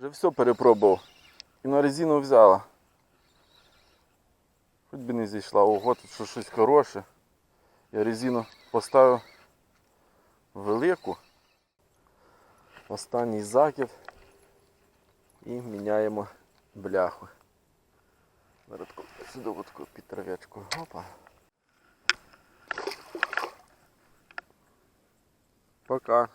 Вже все перепробував. І на резину взяла. Хоч би не зійшла, ого, тут що щось хороше. Я резину поставив велику. Останній закид. І міняємо бляху. Зараз сюди таку під трав'ячку. Опа. Пока.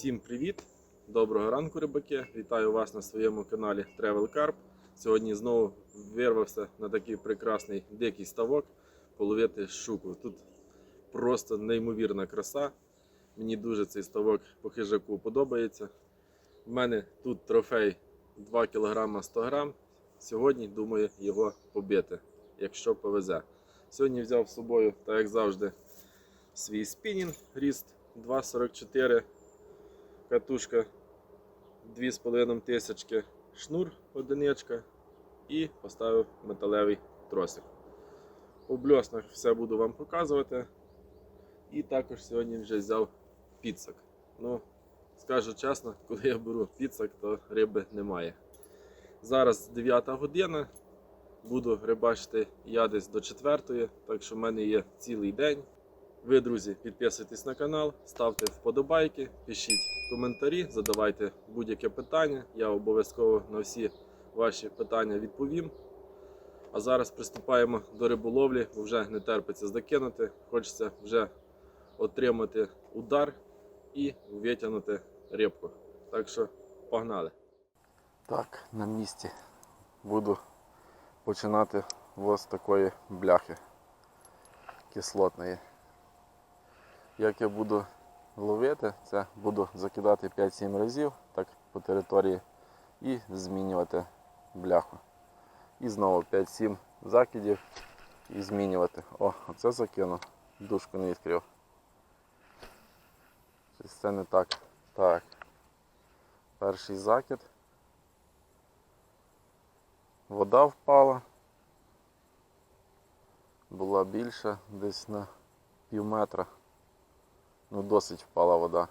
Всім привіт! Доброго ранку, рибаки! Вітаю вас на своєму каналі Travel Carp. Сьогодні знову вирвався на такий прекрасний дикий ставок половити щуку. Тут просто неймовірна краса. Мені дуже цей ставок по хижаку подобається. У мене тут трофей 2 кг 100 г. Сьогодні думаю його побити, якщо повезе. Сьогодні взяв з собою, так як завжди, свій спінінг ріст 2,44 катушка 2,5 тисячки, шнур одиничка і поставив металевий тросик. У бльоснах все буду вам показувати. І також сьогодні вже взяв підсак. Ну, скажу чесно, коли я беру підсак, то риби немає. Зараз 9 година. Буду рибачити я десь до 4, так що в мене є цілий день. Ви, друзі, підписуйтесь на канал, ставте вподобайки, пишіть коментарі, задавайте будь-яке питання. Я обов'язково на всі ваші питання відповім. А зараз приступаємо до риболовлі, бо вже не терпиться закинути. Хочеться вже отримати удар і витягнути рибку. Так що погнали. Так, на місці буду починати ось такої бляхи кислотної. Як я буду ловити, це буду закидати 5-7 разів так по території і змінювати бляху. І знову 5-7 закидів і змінювати. О, оце закинув, дужку не відкрив. Щось це не так. Так. Перший закид. Вода впала. Була більша, десь на пів метра. Ну, досить впала вода.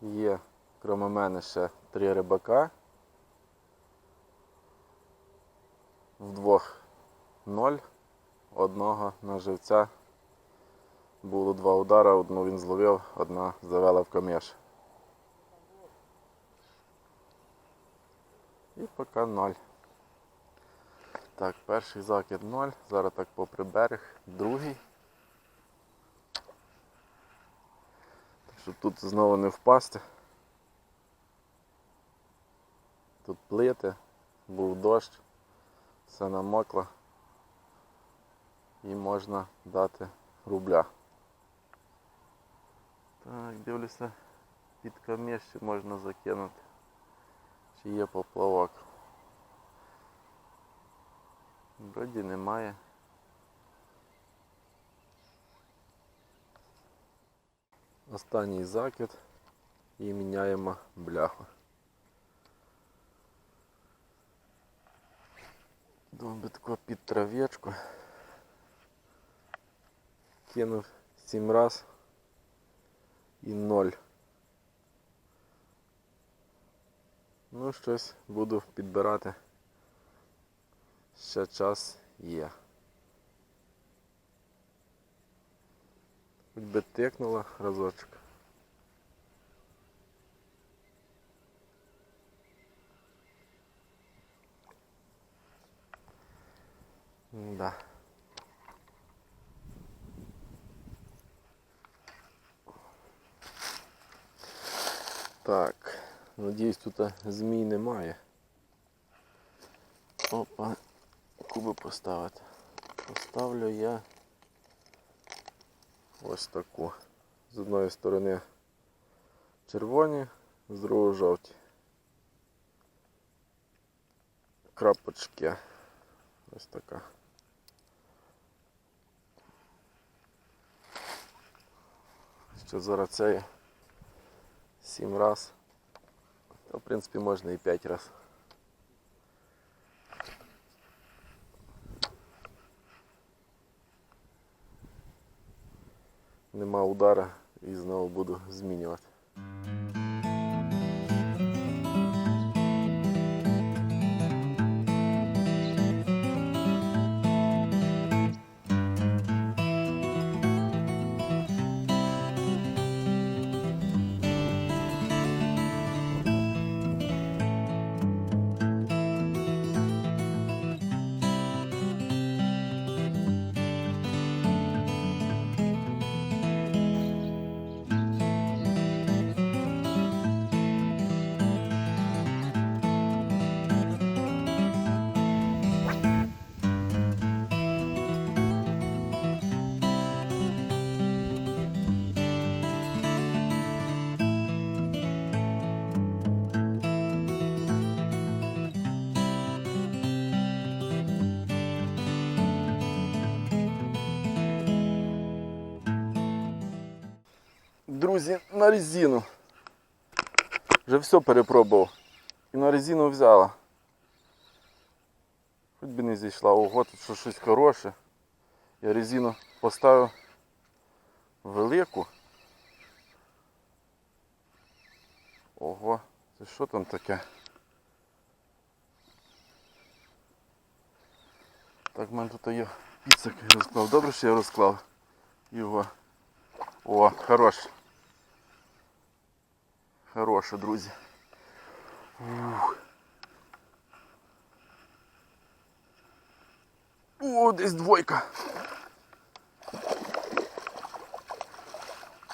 Є, крім мене, ще три рибака. Вдвох ноль. Одного на живця. Було два удара, одну він зловив, одна завела в камеш. І поки ноль. Так, перший закид ноль. Зараз так попри берег, другий. Щоб тут знову не впасти. Тут плити, був дощ, все намокло і можна дати рубля. Так, дивлюся, під каміші можна закинути. Чи є поплавок. Вроді немає. Останній закид і міняємо бляху. Думаю, би тако під трав'ячку. Кинув 7 раз і 0. Ну, щось буду підбирати. Ще час є. Хоч би тикнула разочок. Да. Так, надіюсь тут змій немає. Опа, куби поставити. Поставлю я ось таку. З одної сторони червоні, з другої жовті. Крапочки. Ось така. Ще зараз цей сім раз. Та, в принципі, можна і 5 разів. Нема удара і знову буду змінювати. Друзі, на резину. Вже все перепробував. І на резину взяла. Хоч би не зійшла. Ого, тут що щось хороше. Я резину поставив велику. Ого, це що там таке? Так, в мене тут є піцик розклав. Добре, що я розклав його. О, хорош. Хороше, друзі. Ух. О, десь двойка.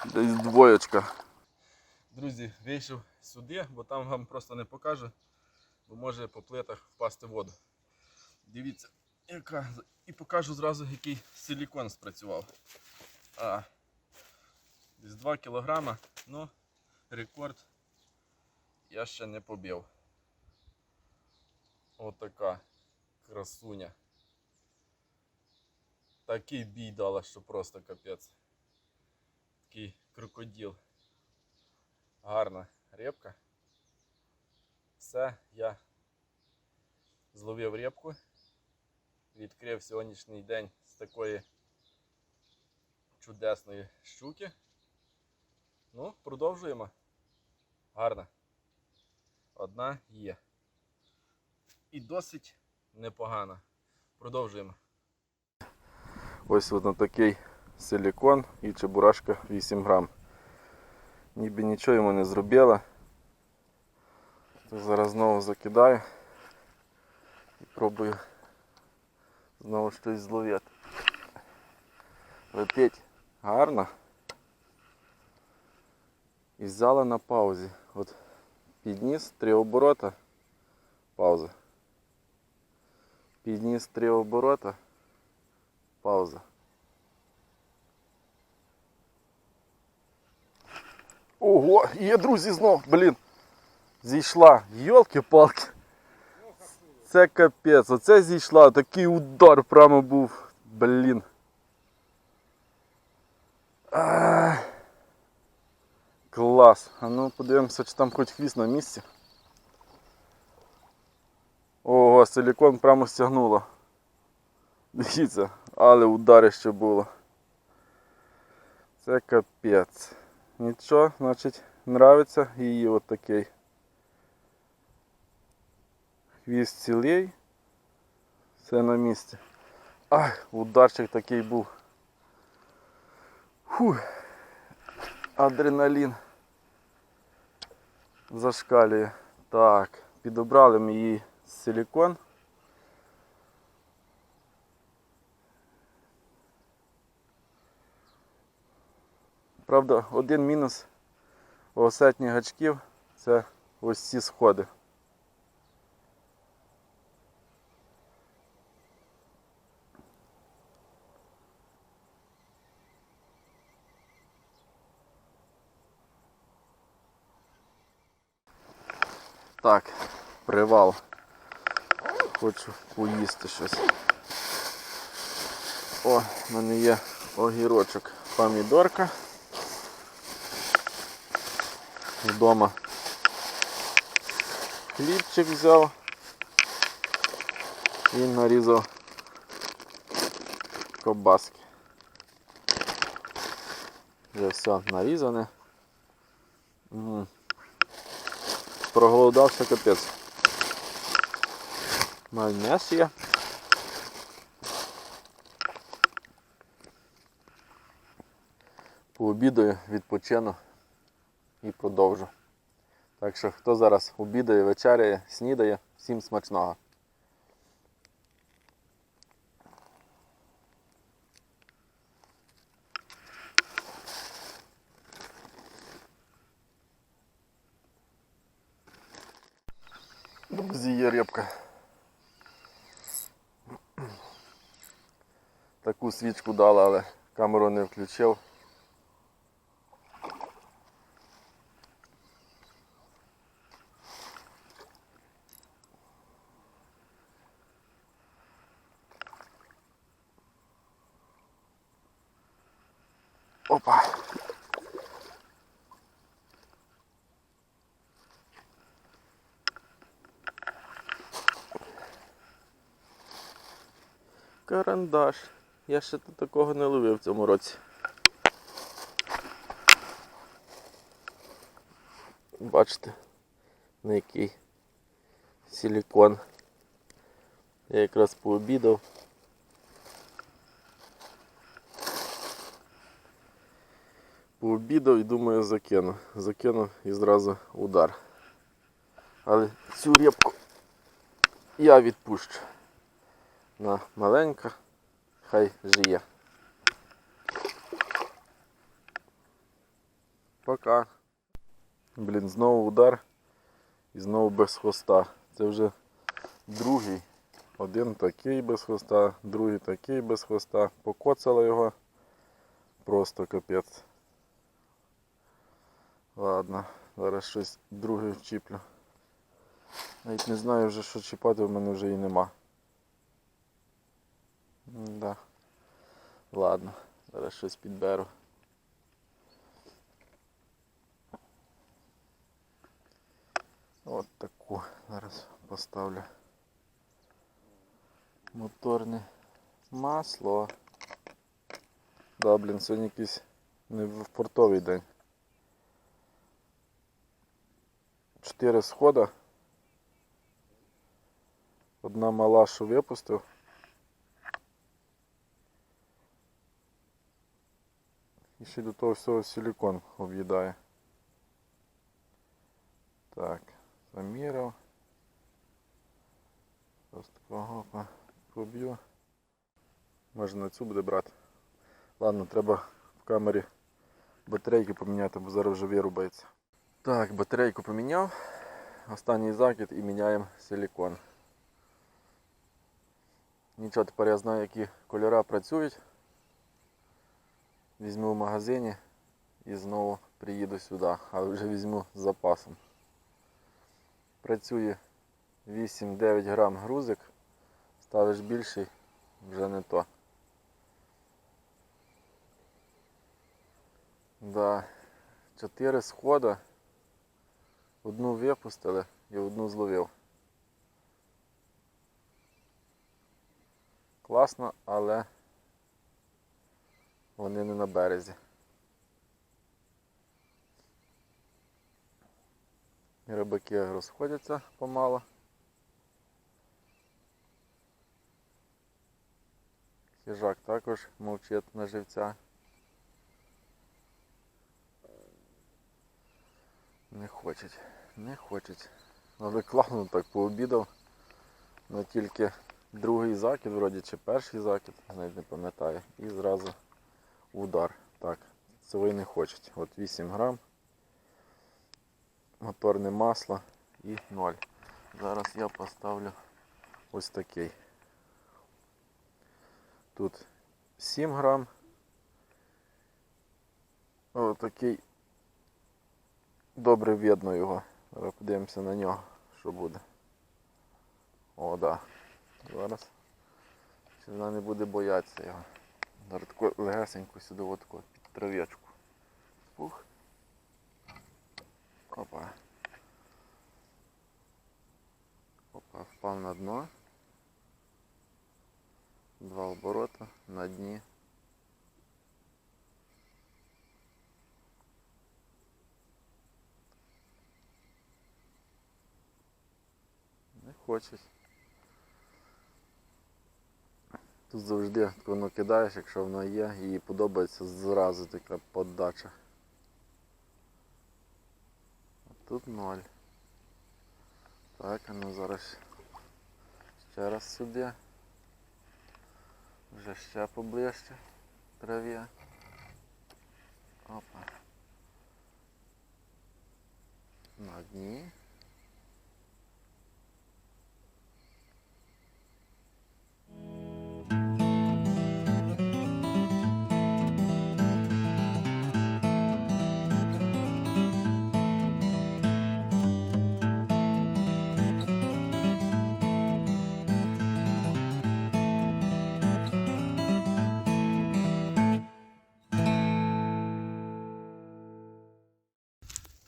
Десь двоєчка. Друзі, вийшов сюди, бо там вам просто не покажу, бо може по плитах впасти воду. Дивіться, яка. І покажу зразу, який силікон спрацював. А, десь 2 кілограма, ну рекорд я ще не побив. Отака красуня. Такий бій дала, що просто капець. Такий крокодил. Гарна репка. Все, я зловив репку. Відкрив сьогоднішній день з такої чудесної щуки. Ну, продовжуємо. Гарна. Одна є. І досить непогана. Продовжуємо. Ось от такий силікон і чебурашка 8 грам. Ніби нічого йому не зробила. Зараз знову закидаю і пробую знову щось зловити. Летить гарно. І взяла на паузі. От підніс три оборота. Пауза. Підніс три оборота. Пауза. Ого, є, друзі, знов, блін. Зійшла. Йолки-палки. Це капець. Оце зійшла. Такий удар прямо був. Блін. Ах. Клас. А ну подивимося, чи там хоч хвіст на місці. Ого, силікон прямо стягнуло. Дивіться, але ударище було. Це капець. Нічого, значить, нравиться її от такий. Хвіст цілий. Все на місці. Ах, ударчик такий був. Фух. Адреналін зашкалює. Так, підобрали ми її силікон. Правда, один мінус у осетніх гачків це ось ці сходи. Так, привал. Хочу поїсти щось. О, в мене є огірочок, помідорка. Вдома Хлібчик взяв і нарізав ковбаски. Вже все нарізане. М. Проголодався капець. Майонез є. Пообідаю, відпочину і продовжу. Так що хто зараз обідає, вечеряє, снідає, всім смачного. Друзі, є репка. Таку свічку дала, але камеру не включив. Опа. Карандаш. Я ще такого не ловив в цьому році. Бачите, на який силікон. Я якраз пообідав. Пообідав і думаю закину. Закину і зразу удар. Але цю рибку я відпущу. На маленька, хай жиє. Пока. Блін, знову удар і знову без хвоста. Це вже другий. Один такий без хвоста, другий такий без хвоста. Покоцало його. Просто капець. Ладно, зараз щось друге вчіплю. Навіть не знаю вже що чіпати, в мене вже і нема. Да. Ладно, зараз щось підберу. От таку зараз поставлю. Моторне масло. Да, блін, сьогодні якийсь не в портовий день. Чотири схода. Одна мала, що випустив. І ще до того всього силикон об'їдає. Так, заміряв. Просто такого опа, поб'ю. Може на цю буде брати. Ладно, треба в камері батарейки поміняти, бо зараз вже вирубається. Так, батарейку поміняв. Останній закид і міняємо силикон. Нічого, тепер я знаю, які кольори працюють. Візьму в магазині і знову приїду сюди, але вже візьму з запасом. Працює 8-9 грам грузик, ставиш більший, вже не то. Да, 4 схода, одну випустили і одну зловив. Класно, але вони не на березі. Рибаки розходяться помало. Хижак також мовчить на живця. Не хочуть, не хочуть. Але класно так пообідав. Но тільки другий закид, вроді чи перший закид, навіть не пам'ятаю. І зразу удар. Так, це не хочуть. От 8 грам. Моторне масло і 0. Зараз я поставлю ось такий. Тут 7 грам. Ось такий добре видно його. Зараз подивимося на нього, що буде. О, да. Зараз. Вона не буде боятися його. Зараз таку легесеньку сюди от таку під трав'ячку. Пух. Опа. Попав на дно. Два оборота на дні. Не хочуть. Тут завжди воно кидаєш, якщо воно є, їй подобається зразу така подача. А тут ноль. Так, а ну зараз ще раз сюди. Вже ще поближче траві. Опа. На дні.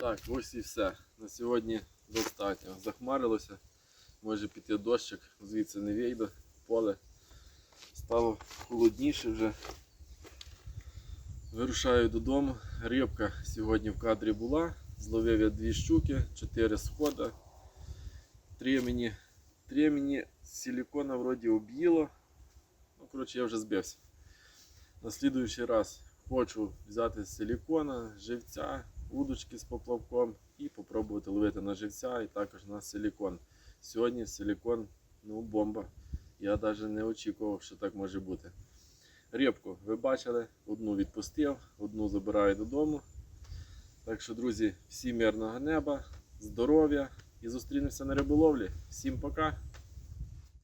Так, ось і все. На сьогодні достатньо. Захмарилося. Може піти дощик, звідси не вийду. Поле стало холодніше вже. Вирушаю додому. Рибка сьогодні в кадрі була. Зловив я дві щуки, чотири схода. Три мені, силікона вроді об'їло. Ну, коротше, я вже збився. На слідуючий раз хочу взяти силікона, живця, удочки з поплавком і попробувати ловити на живця і також на силікон. Сьогодні силікон, ну, бомба. Я навіть не очікував, що так може бути. Рибку ви бачили, одну відпустив, одну забираю додому. Так що, друзі, всім мирного неба, здоров'я і зустрінемося на риболовлі. Всім пока!